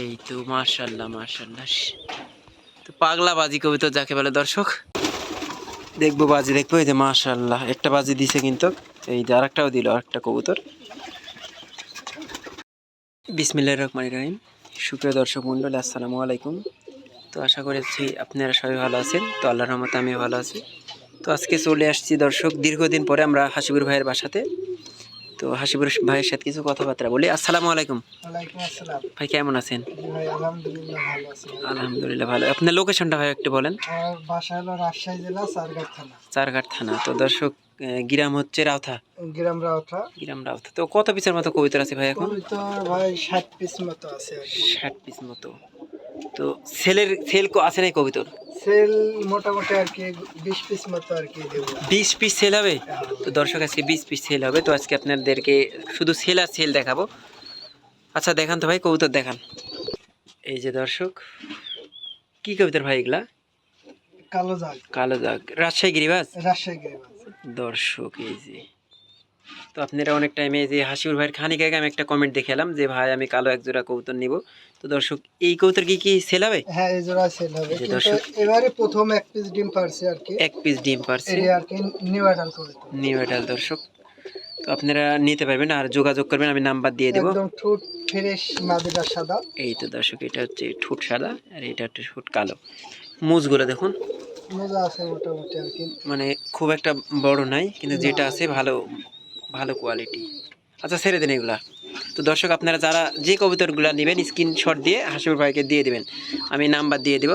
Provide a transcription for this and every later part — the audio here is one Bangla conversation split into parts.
এই তো মার্শাল্লাহ মার্শাল্লাহ তো পাগলা বাজি কবিতা যাকে বলে দর্শক। দেখব বাজি, দেখব এই যে মার্শাল্লাহ একটা বাজি দিছে কিন্তু, এই যে আরেকটাও দিল, আরেকটা কবুতর। বিসমিল্লাহ রহমান রহিম। সুপ্রিয় দর্শক মণ্ডলী, আসসালামু আলাইকুম। তো আশা করেছি আপনারা সবাই ভালো আছেন, তো আল্লাহর রহমতে আমিও ভালো আছি। তো আজকে চলে আসছি দর্শক, দীর্ঘদিন পরে আমরা হাসিবুর ভাইয়ের বাসাতে। তো হাসিবুর ভাইয়ের সাথে কিছু কথাবার্তা বলি। আসসালামু আলাইকুম। ভাই কেমন আছেন? আলহামদুলিল্লাহ ভালো আপনার লোকেশনটা ভাই একটু বলেন। চারঘাট থানা। তো দর্শক গ্রাম হচ্ছে রাউথা। গ্রাম রাউথা। গ্রাম রাউথা। তো কত পিসের মতো কবিতা আছে ভাই এখন? ভাই ষাট পিস মতো আছে ষাট পিস মতো। তো সেলের সেল আছে নাই কবিতর? সেল মোটামুটি আর কি বিশ পিস মতো আর কি দেবো। বিশ পিস সেল হবে? তো দর্শক আজকে বিশ পিস সেল হবে। তো আজকে আপনাদেরকে শুধু সেল আর সেল দেখাবো। আচ্ছা দেখান তো ভাই কবুতর দেখান। এই যে দর্শক কি কবিতর ভাই এগুলা? কালো জাগ কালো দাগ। রাজশাহী গিরিবাস? রাজশাহী গ্রাম দর্শক এই যে। তো আপনারা অনেক টাইমে যে হাসিউর ভাইয়ের খানিক আগে আমি একটা কমেন্ট দেখে এলাম যে ভাই আমি কালো এক জোড়া কবুতর নিব। তো দর্শক এই কবুতর কি কি সেল হবে? হ্যাঁ এই জোড়া সেল হবে। কিন্তু দর্শক। এবারে প্রথম এক পিস ডিম পারছে আর কি। এক পিস ডিম পারছে। এটা আর কি নিউ অ্যাডাল কবিতর। নিউ এডাল দর্শক। তো আপনারা নিতে পারবেন আর যোগাযোগ করবেন আমি নাম্বার দিয়ে দেবো। একদম ঠোঁট ফ্রেশ মাদিটা সাদা। এই তো দর্শক এটা হচ্ছে ঠোঁট সাদা আর এটা হচ্ছে ঠোঁট কালো। মুজগুলো দেখুন। মজা আছে মোটামুটি আর কি। মানে খুব একটা বড় নাই কিন্তু যেটা আছে ভালো। ভালো কোয়ালিটি আচ্ছা ছেড়ে দেন এগুলা। তো দর্শক আপনারা যারা যে কবুতরগুলো নেবেন স্ক্রিনশট দিয়ে হাসিবুর ভাইকে দিয়ে দেবেন। আমি নাম্বার দিয়ে দিব।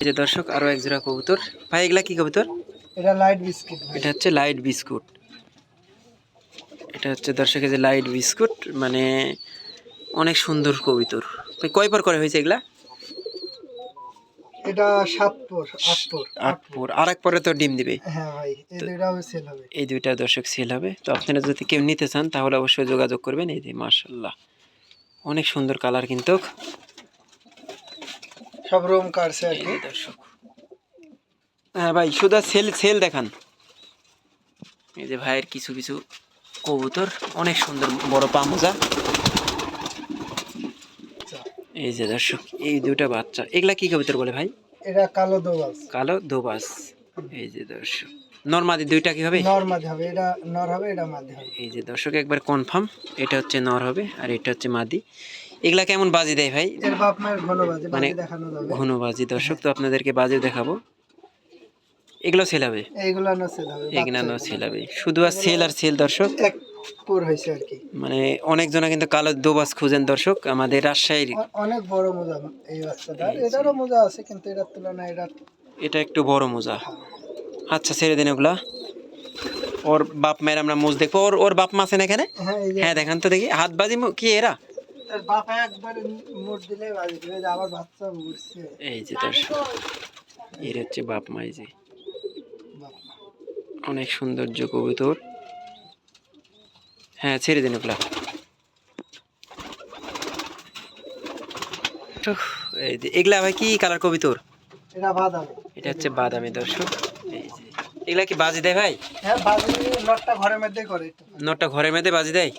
এই যে দর্শক আরও এক জোড়া কবুতর। ভাই এগুলা কি কবুতর? এটা লাইট বিস্কুট এটা হচ্ছে লাইট বিস্কুট এটা হচ্ছে দর্শকের যে লাইট বিস্কুট মানে অনেক সুন্দর কবিতর। কয় পর করে হয়েছে এগুলা? এটা সাত পোর আট পোর আট আর এক পরে তো ডিম দিবে। হ্যাঁ ভাই এই দুইটাও সেল হবে। এই দুইটা দর্শক সেল হবে। তো আপনারা যদি কেউ নিতে চান তাহলে অবশ্যই যোগাযোগ করবেন। এই যে মার্শাল্লাহ অনেক সুন্দর কালার কিন্তু। সব রুম কাটছে আর কি। দর্শক। হ্যাঁ ভাই শুধু সেল সেল দেখান। এই যে ভাইয়ের কিছু কিছু কবুতর। অনেক সুন্দর বড় পামোজা। এই যে দর্শক এই দুটা বাচ্চা। এগুলা কি কবুতর বলে ভাই? এটা কালো দোবাস। কালো দোবাস। এই যে দর্শক নরমাদি দুইটা কি হবে? নর মাঝে হবে এটা নর হবে এটা মাঝে হবে। এই যে দর্শক একবার কনফার্ম এটা হচ্ছে নর হবে আর এটা হচ্ছে মাদি। এগুলা কেমন বাজি দেয় ভাই? এর বাপ মায়ের ঘন বাজে মানে দেখানো যাবে। ঘন বাজি। দর্শক তো আপনাদেরকে বাজি দেখাবো। এগুলো সেল হবে? এইগুলা না সেল হবে এগুলা না সেল হবে। শুধু আর সেল আর সেল দর্শক। পোর হয়েছে আর কি। মানে অনেকজনা কিন্তু কালো দোবাস খুঁজেন দর্শক আমাদের রাজশাহীর। অনেক বড় মোজা এই বাচ্চাটা এটারও মোজা আছে কিন্তু এটার তুলনায় এটা এটা একটু বড় মোজা। আচ্ছা ছেড়ে দিন ওগুলা। ওর বাপ মায়ের আমরা মোজ দেখব। ওর ওর বাপ মা আছেন এখানে? হ্যাঁ হ্যাঁ দেখান তো দেখি। হাত বাজি কি এরা? বাপ একবার মোট দিলে বাজে দিবে আবার বাচ্চা উঠছে এই যে দর্শক এর হচ্ছে বাপ মা এই যে। অনেক সৌন্দর্য কবুতর। হ্যাঁ ছেড়ে দিন ওগুলা। এগুলা ভাই কি কালার কবি তোর বাদাম। এটা হচ্ছে বাদামি দর্শক। এগুলা কি বাজি দেয় ভাই? হ্যাঁ নটটা ঘরের মধ্যে করে একটু ঘরের মধ্যে বাজি দেয়?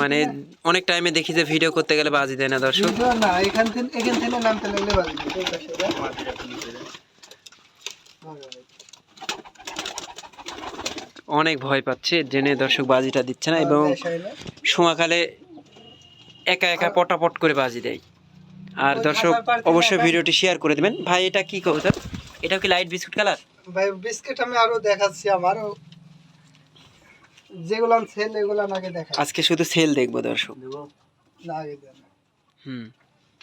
মানে অনেক টাইমে দেখি যে ভিডিও করতে গেলে বাজি দেয় না দর্শক। না এখান থেকে এখান থেকে নামতে লাগলে বাজি দিবে এই পাশে যা। ভালো হবে। অনেক ভয় পাচ্ছে জেনে দর্শক বাজিটা দিচ্ছে না এবং সময়কালে একা একা পটাপট করে বাজি দেয়। আর দর্শক অবশ্যই ভিডিওটি শেয়ার করে দেবেন। ভাই এটা কি কবুতর? এটা কি লাইট বিস্কুট কালার ভাই বিস্কুট আমি আরও দেখাচ্ছি আমারও। যেগুলো সেল এগুলো আগে দেখা আজকে শুধু সেল দেখব দর্শক। হুম।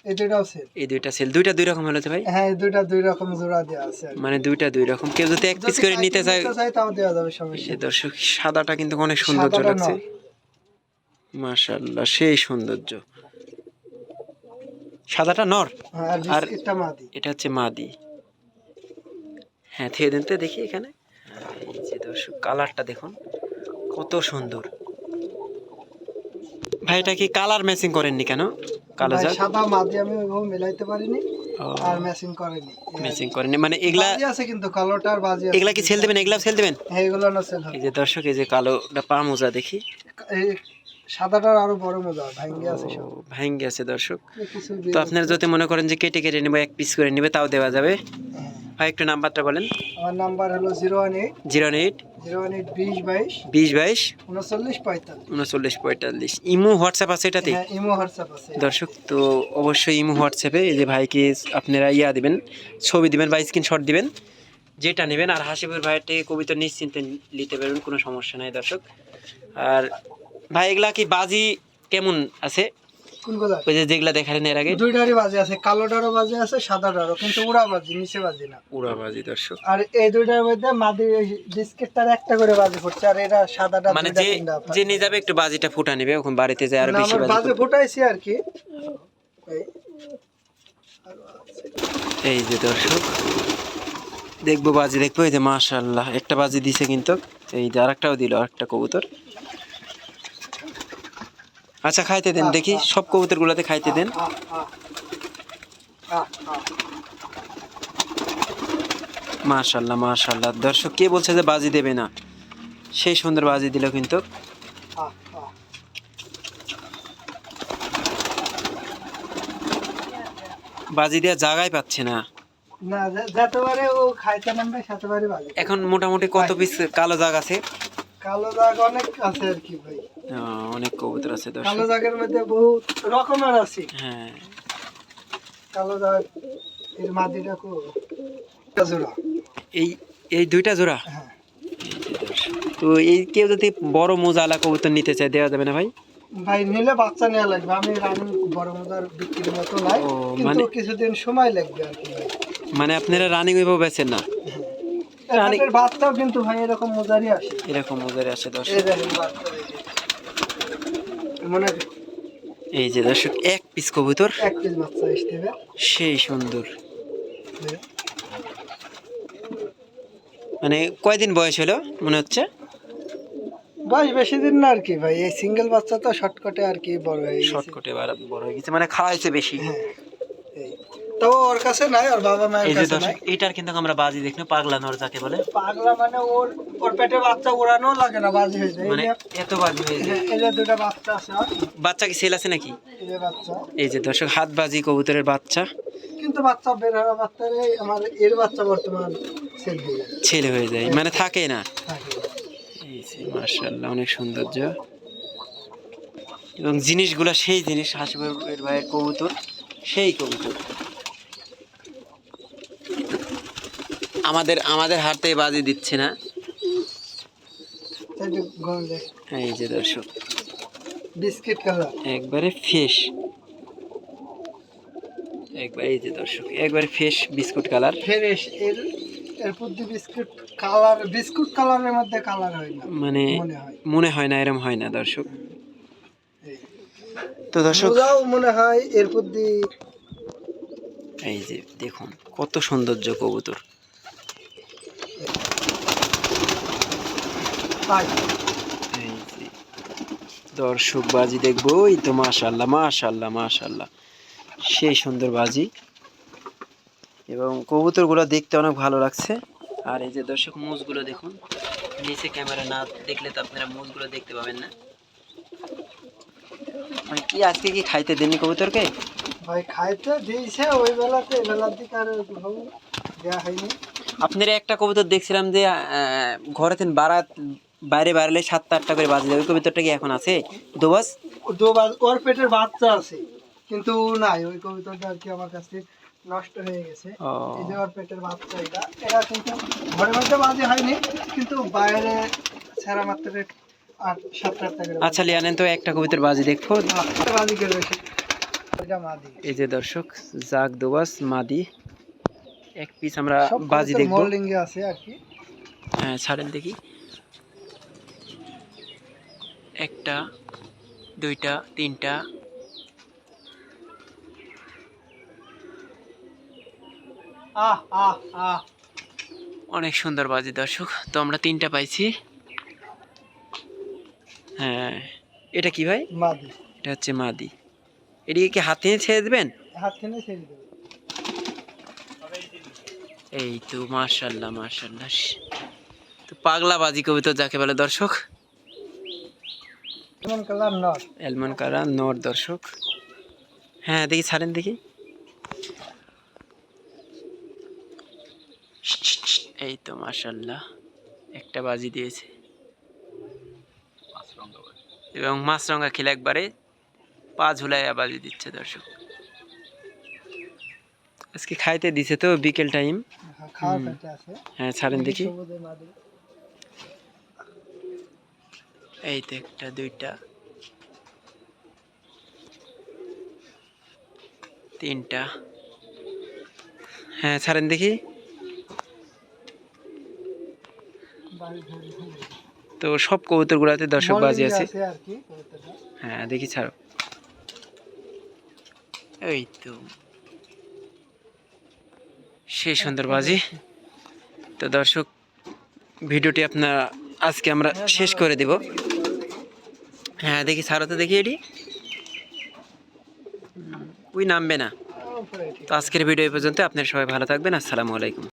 এই দুইটাও সেল এই দুইটা সেল দুইটা দুই রকম হলো তো ভাই? হ্যাঁ দুইটা দুই রকম জোড়া দেওয়া আছে মানে দুইটা দুই রকম। কেউ যদি এক পিস করে নিতে চায় চাই তাও দেওয়া যাবে সমস্যা দর্শক সাদাটা কিন্তু অনেক সৌন্দর্য লাগছে। মাশাআল্লাহ সেই সৌন্দর্য। সাদাটা নর। হ্যাঁ, আর বিস্কিটটা মাদি। এটা হচ্ছে মাদি। হ্যাঁ থেকে দেন তো দেখি এখানে। এই যে দর্শক কালারটা দেখুন। কত সুন্দর। ভাই এটা কি কালার ম্যাচিং করেননি কেন? কালো জাত সাদা মাদি আমি ওইভাবে মেলাইতে পারিনি আর ম্যাচিং করেনি। ম্যাচিং করেনি মানে এগুলা আছে কিন্তু কালোটার বাজি আছে এগুলা কি সেল দেবেন? এগুলা সেল দেবেন? হ্যাঁ এগুলো না সেল হবে। এই যে দর্শক এই যে কালোটা পা মোজা দেখি। সাদাটার আরও বড় মজা ভাঙ্গে আছে সব। আছে দর্শক। তো আপনারা যদি মনে করেন যে কেটে কেটে নেবে এক পিস করে নিবে তাও দেওয়া যাবে। হ্যাঁ। ভাই একটু নাম্বারটা বলেন। আমার নাম্বার হলো zero one eight zero eight zero one eight বিশ বাইশ বিশ বাইশ উনচল্লিশ পঁয়তাল্লিশ। উনচল্লিশ পঁয়তাল্লিশ। ইমো হোয়াটসঅ্যাপ আছে এটাতে? হ্যাঁ ইমো হোয়াটসঅ্যাপ আছে। দর্শক তো অবশ্যই ইমো হোয়াটসঅ্যাপে এই যে ভাইকে আপনারা ইয়া দিবেন ছবি দিবেন বা স্ক্রিনশট দিবেন যেটা নেবেন। আর হাসিপুর ভাইয়ের থেকে কবিতা নিশ্চিন্তে নিতে পারবেন কোনো সমস্যা নাই দর্শক। আর ভাই এগুলা কি বাজি কেমন আছে? কোনগুলো ওই যে যেগুলা দেখালেন এর আগে? দুইটারই বাজি আছে কালোটারও বাজি আছে সাদাটারও কিন্তু উড়া বাজি নিচে বাজি না। উড়া বাজি দর্শক। আর এই দুইটার মধ্যে মাদি বিস্কিটটার একটা করে বাজি ফুটছে আর এটা সাদাটা মানে যে যে নিয়ে যাবে একটু বাজিটা ফুটা নেবে ওখানে বাড়িতে যায় আরও বেশি আমার বাজি বাজে ফুটাইছি আর কি। এই, এই যে দর্শক দেখব বাজি দেখব এই যে মাশাল্লাহ একটা বাজি দিছে কিন্তু এই যে আরেকটাও দিল আরেকটা কবুতর। আচ্ছা খাইতে দেন দেখি। সব কবুতর গুলাতে খাইতে দেন। মাশাল্লাহ মাশাল্লাহ। দর্শক কে বলছে যে বাজি দেবে না? সেই সুন্দর বাজি দিল কিন্তু। বাজি দেওয়া জায়গায় পাচ্ছে না। এখন মোটামুটি কত পিস কালো জাগ আছে? কালো দাগ অনেক আছে আর কি ভাই। অনেক কবুতর আছে কালো দাগের মধ্যে বহু রকমের আছে। হ্যাঁ। কালো দাগ এর মাদিটা কো জোড়া। এই এই দুইটা জোড়া? হ্যাঁ। তো এই কেউ যদি বড় মোজালা কবুতর নিতে চায় দেওয়া যাবে না ভাই? ভাই নিলে বাচ্চা নেওয়া লাগবে। আমি রানিং বড় মজার বিক্রির মতো নাই। কিন্তু মানে- কিছুদিন সময় লাগবে আর কি মানে আপনারা রানিং ওইভাবে বেছেন না? রানিং- বাচ্চাও কিন্তু ভাই এরকম মজারই আসে। এরকম মোজারে আসে এই দর্শক যে। মনে এই যে দর্শক এক পিস কবুতর। এক পিস বাচ্চা আসতে সেই সুন্দর। মানে কয়দিন বয়স হলো মনে হচ্ছে? বয়স বেশি দিন না আর কি ভাই এই সিঙ্গেল বাচ্চা তো শর্টকাটে আর কি বড় হয়ে শর্টকটে বড় হয়ে গেছে মানে খাওয়াইছে বেশি। হ্যাঁ এই। তাও ওর কাছে নাই ওর বাবা মায়ের কাছে নাই। এটার কিন্তু আমরা বাজি দেখলাম পাগলা নর যাকে বলে। পাগলা মানে ওর ওর পেটে বাচ্চা ওড়ানো লাগে না বাজি হয়ে যায়। মানে এত বাজি হয়ে যায়। এই যে দুটা বাচ্চা আছে বাচ্চা কি সেল আছে নাকি? এই যে বাচ্চা। এই যে দর্শক হাত বাজি কবুতরের বাচ্চা। কিন্তু বাচ্চা বের হওয়া বাচ্চারে আমার এর বাচ্চা বর্তমান সেল হয়ে যায় ছেলে হয়ে যায় মানে থাকে না। মার্শাল্লাহ অনেক সৌন্দর্য। এবং জিনিসগুলো সেই জিনিস হাসিবের ভাইয়ের কবুতর সেই কবুতর। আমাদের আমাদের হাতে বাজি দিচ্ছে না। এই যে দর্শক। বিস্কিট কালার একবারে ফ্রেশ। একবার এই যে দর্শক একবারে ফ্রেশ বিস্কুট কালার। ফ্রেশ এর এর প্রতি বিস্কুট কালার বিস্কুট কালারের মধ্যে কালার হয় না। মানে মনে হয়। না এরম হয় না দর্শক। তো দর্শক মনে হয় এর প্রতি এই যে দেখুন কত সৌন্দর্য কবুতর পাই এই যে দর্শক বাজি দেখব এই তো মাশাল্লাহ মাশাল্লাহ মাশাল্লাহ। সেই সুন্দর বাজি। এবং কবুতরগুলো দেখতে অনেক ভালো লাগছে। আর এই যে দর্শক মুজগুলো দেখুন। নিচে ক্যামেরা না দেখলে তো আপনারা মুজগুলো দেখতে পাবেন না। মানে কি আজকে কি খাইতে দেননি কবুতরকে? ভাই খাইতে দিয়েছে ওই বেলাতে বেলার দিকে আর দেওয়া হয়নি। আপনার একটা কবুতর দেখছিলাম যে আহ, ঘরে বারাত বাইরে বাড়ালে সাতটা আটটা করে বাজে ওই কবুতরটা কি এখন আছে? দোবাস? ওর পেটের বাচ্চা আছে কিন্তু নাই ওই কবিতাটা আর কি আমার কাছে নষ্ট হয়ে গেছে। এই যে ওর পেটের বাচ্চা এটা এটা কিন্তু ঘরের মধ্যে বাজে হয়নি কিন্তু বাইরে ছেঁড়া মাত্রে আচ্ছা লিয়ানেন তো একটা কবিতার বাজি মাদি। এই যে দর্শক জাগ দোবাস মাদি। এক পিস আমরা বাজি দেখব। আছে আর কি। হ্যাঁ ছাড়েন দেখি। একটা দুইটা তিনটা। অনেক সুন্দর বাজি দর্শক। তো আমরা তিনটা পাইছি। হ্যাঁ এটা কি ভাই? মাদি। এটা হচ্ছে মাদি। এদিকে কি হাতে নিয়ে ছেড়ে দেবেন? ছেড়ে দেবে এই তো মার্শাল্লাহ মার্শাল্লাহ তো পাগলা বাজি কবিতা যাকে বলে দর্শক। কালার নর। দর্শক। হ্যাঁ দেখি ছাড়েন দেখি। এই তো মার্শাল্লাহ একটা বাজি দিয়েছে। এবং মাছরঙ্গা খেলে একবারে পা ঝুলাইয়া বাজি দিচ্ছে দর্শক। আজকে খাইতে দিছে তো বিকেল টাইম। আছে। হ্যাঁ ছাড়েন দেখি। এই তো একটা দুইটা। তিনটা। হ্যাঁ ছাড়েন দেখি। তো সব কবুতর গুলাতে দর্শক বাজি আছে। হ্যাঁ দেখি ছাড়ো। এই তো। সেই সুন্দর বাজি। তো দর্শক ভিডিওটি আপনার আজকে আমরা শেষ করে দেব। হ্যাঁ দেখি সারাতে দেখি এটি। ওই নামবে না। তো আজকের ভিডিও পর্যন্ত। আপনার সবাই ভালো থাকবেন। আসসালামু আলাইকুম।